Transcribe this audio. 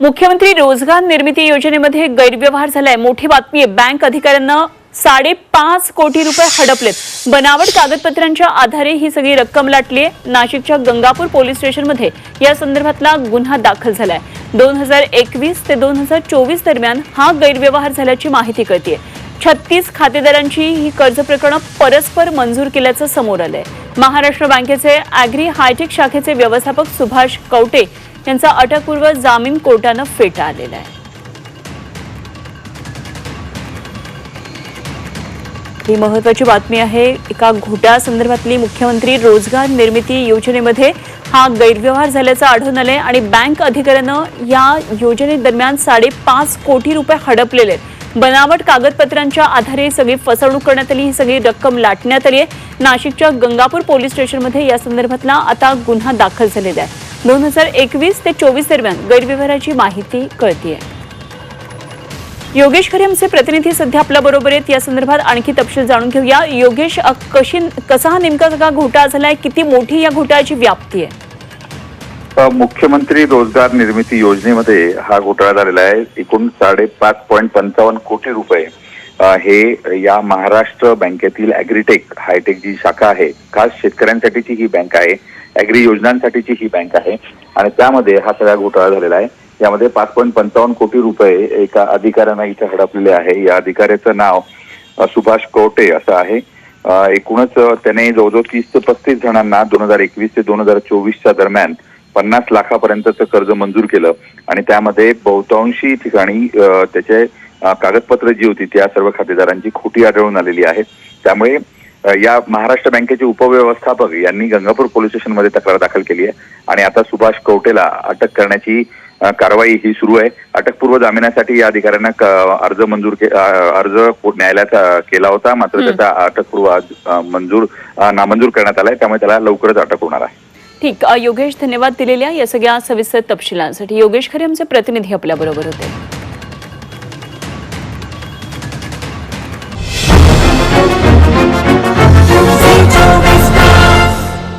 मुख्यमंत्री रोजगार निर्मिती योजनेमध्ये गैरव्यवहार झालाय. मोठी बातमी आहे. बँक अधिकाऱ्यांना साडेपाच कोटी रुपये हडपलेत. बनावट कागदपत्रांच्या आधारे ही सगळी रक्कम लाटली आहे. नाशिकच्या गंगापूर पोलीस स्टेशनमध्ये या संदर्भातला गुन्हा दाखल झालाय. दोन हजार एकवीस ते दोन हजार चोवीस दरम्यान हा गैरव्यवहार झाल्याची माहिती कळतीये. छत्तीस खातेदारांची ही कर्ज प्रकरणं परस्पर मंजूर केल्याचं समोर आलंय. महाराष्ट्र बँकेचे अॅग्री हायटेक शाखेचे व्यवस्थापक सुभाष कवटे यांचा अटकपूर्व जामीन कोर्टानं फेटा आलेला आहे. ही महत्वाची बातमी आहे. एका घोटाळ्यासंदर्भातली मुख्यमंत्री रोजगार निर्मिती योजनेमध्ये हा गैरव्यवहार झाल्याचं आढळून आलंय आणि बँक अधिकाऱ्यानं या योजनेदरम्यान साडेपाच कोटी रुपये हडपलेले आहेत. बनावट कागदपत्रांच्या आधारे सगळी फसवणूक करण्यात आली ही सगळी रक्कम लाटण्यात आली आहे. नाशिकच्या गंगापूर पोलीस स्टेशनमध्ये या संदर्भातला आता गुन्हा दाखल झालेला आहे. दोन हजार एकवीस ते चोवीस दरम्यान गैरव्यवहाराची माहिती कळतीये. योगेश खरे आमचे प्रतिनिधी सध्या आपल्या बरोबर आहेत. या संदर्भात आणखी तपशील जाणून घेऊया. योगेश कशी कसा हा नेमका सगळा घोटाळा झालाय? किती मोठी या घोटाळ्याची व्याप्ती आहे? मुख्यमंत्री रोजगार निर्मिती योजनेमध्ये हा घोटाळा झालेला आहे. एकूण साडेपाच पॉईंट पंचावन्न कोटी रुपये हे या महाराष्ट्र बँकेतील अॅग्रीटेक हायटेक जी शाखा आहे खास शेतकऱ्यांसाठीची ही बँक आहे. अॅग्री योजनांसाठीची ही बँक आहे. आणि त्यामध्ये हा सगळा घोटाळा झालेला आहे. यामध्ये पाच पॉईंट पंचावन्न कोटी रुपये एका अधिकाऱ्यांना इथे हडपलेले आहे. या अधिकाऱ्याचं नाव सुभाष कोटे असं आहे. एकूणच त्याने जवळजवळ तीस ते पस्तीस जणांना दोन हजार एकवीस ते दोन हजार चोवीसच्या दरम्यान पन्नास लाखापर्यंतचं कर्ज मंजूर केलं. आणि त्यामध्ये बहुतांशी ठिकाणी त्याचे कागदपत्र जी होती त्या सर्व खातेदारांची खोटी आढळून आलेली आहेत. त्यामुळे या महाराष्ट्र बँकेचे उपव्यवस्थापक यांनी गंगापूर पोलीस स्टेशनमध्ये तक्रार दाखल केली आहे. आणि आता सुभाष कवटेला अटक करण्याची कारवाई ही सुरू आहे. अटकपूर्व जामिनासाठी या अधिकाऱ्यांना अर्ज मंजूर अर्ज न्यायालयात केला होता. मात्र. त्याचा अटकपूर्व मंजूर नामंजूर करण्यात आलाय. त्यामुळे त्याला लवकरच अटक होणार आहे. ठीक. योगेश धन्यवाद दिलेल्या या सगळ्या सविस्तर तपशिलांसाठी. योगेश खरे आमचे प्रतिनिधी आपल्या बरोबर होते.